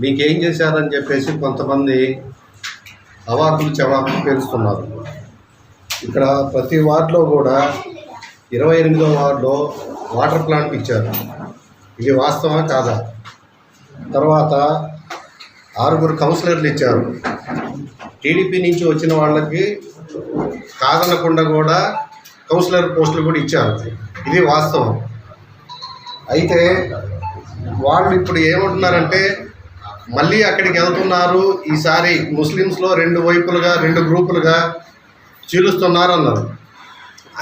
మీకేం చేశారని చెప్పేసి కొంతమంది అవాకులు చవాకులు పేరుస్తున్నారు ఇక్కడ ప్రతి వార్డులో కూడా ఇరవై ఎనిమిదో వార్డులో వాటర్ ప్లాంట్ ఇచ్చారు. ఇది వాస్తవా కాదా? తర్వాత ఆరుగురు కౌన్సిలర్లు ఇచ్చారు. టీడీపీ నుంచి వచ్చిన వాళ్ళకి కాదనకుండా కూడా కౌన్సిలర్ పోస్టులు కూడా ఇచ్చారు. ఇది వాస్తవం. అయితే వాళ్ళు ఇప్పుడు ఏమంటున్నారంటే మళ్ళీ అక్కడికి వెళ్తున్నారు. ఈసారి ముస్లిమ్స్లో రెండు వైపులుగా రెండు గ్రూపులుగా చీలుస్తున్నారు అన్నారు.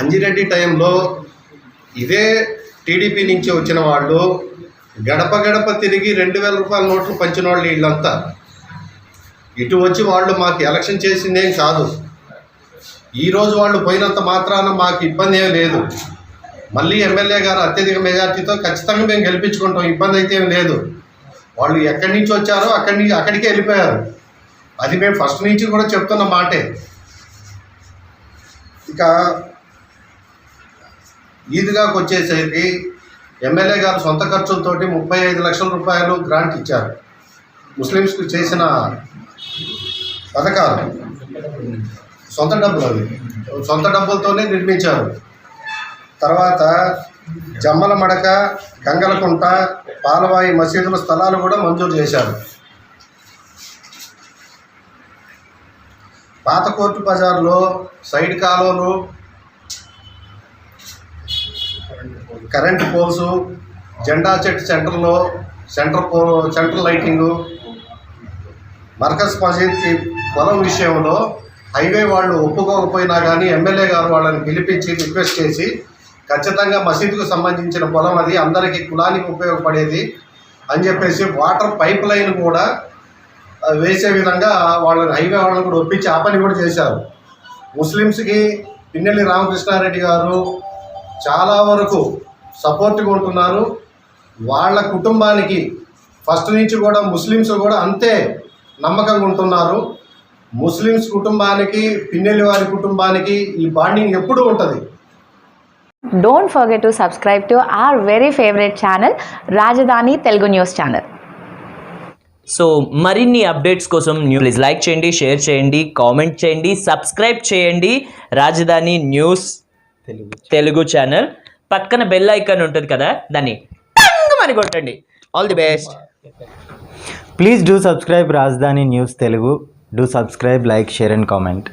అంజిరెడ్డి టైంలో ఇదే టీడీపీ నుంచి వచ్చిన వాళ్ళు గడప గడప తిరిగి రెండు వేల రూపాయల నోట్లు పంచిన వాళ్ళు వీళ్ళంతా. ఇటు వచ్చి వాళ్ళు మాకు ఎలక్షన్ చేసిందేం కాదు. ఈరోజు వాళ్ళు పోయినంత మాత్రాన మాకు ఇబ్బంది ఏం లేదు. మళ్ళీ ఎమ్మెల్యే గారు అత్యధిక మెజార్టీతో ఖచ్చితంగా మేము గెలిపించుకుంటాం. ఇబ్బంది అయితే ఏం లేదు. వాళ్ళు ఎక్కడి నుంచి వచ్చారో అక్కడి నుంచి అక్కడికే వెళ్ళిపోయారు. అది మేము ఫస్ట్ నుంచి కూడా చెప్తున్న మాటే. ఇక ఈదుగాకు వచ్చేసరికి ఎమ్మెల్యే గారు సొంత ఖర్చులతోటి ముప్పై ఐదు లక్షల రూపాయలు గ్రాంట్ ఇచ్చారు. ముస్లిమ్స్కి చేసిన పథకాలు. సొంత డబ్బులు అవి. సొంత డబ్బులతోనే నిర్మించారు. తర్వాత జమ్మల మడక గంగలకుంట పాలవాయి మసీదుల స్థలాలు కూడా మంజూరు చేశారు. పాత కోర్టు బజార్లో సైడ్ కాలువలు కరెంట్ పోల్స్ జెండా చెట్టు సెంటర్లో సెంటర్ పో సెంటర్ లైటింగు. మర్కజ్ మసీద్కి పొలం విషయంలో హైవే వాళ్ళు ఒప్పుకోకపోయినా కానీ ఎమ్మెల్యే గారు వాళ్ళని పిలిపించి రిక్వెస్ట్ చేసి ఖచ్చితంగా మసీదుకు సంబంధించిన పొలం అది అందరికీ కులానికి ఉపయోగపడేది అని చెప్పేసి వాటర్ పైప్ లైన్ కూడా వేసే విధంగా వాళ్ళని హైవే వాళ్ళని కూడా ఒప్పించి ఆ పని కూడా చేశారు. ముస్లిమ్స్కి పిన్నెల్లి రామకృష్ణారెడ్డి గారు చాలా వరకు సపోర్ట్గా ఉంటున్నారు. వాళ్ళ కుటుంబానికి ఫస్ట్ నుంచి కూడా ముస్లిమ్స్ కూడా అంతే నమ్మకంగా ఉంటున్నారు. ముస్లిమ్స్ కుటుంబానికి పిన్నెల్లి వారి కుటుంబానికి ఈ బాండింగ్ ఎప్పుడూ ఉంటుంది. Don't forget to subscribe to our very favourite channel Rajadhani Telugu news channel so మరిన్ని అప్డేట్స్ కోసం న్యూ ప్లీజ్ లైక్ చేయండి షేర్ చేయండి కామెంట్ చేయండి సబ్స్క్రైబ్ చేయండి రాజధాని న్యూస్ తెలుగు ఛానల్ పక్కన బెల్ ఐకాన్ ఉంటుంది కదా దాన్ని మరి కొట్టండి. All the best please do subscribe Rajadhani news Telugu do subscribe like share and comment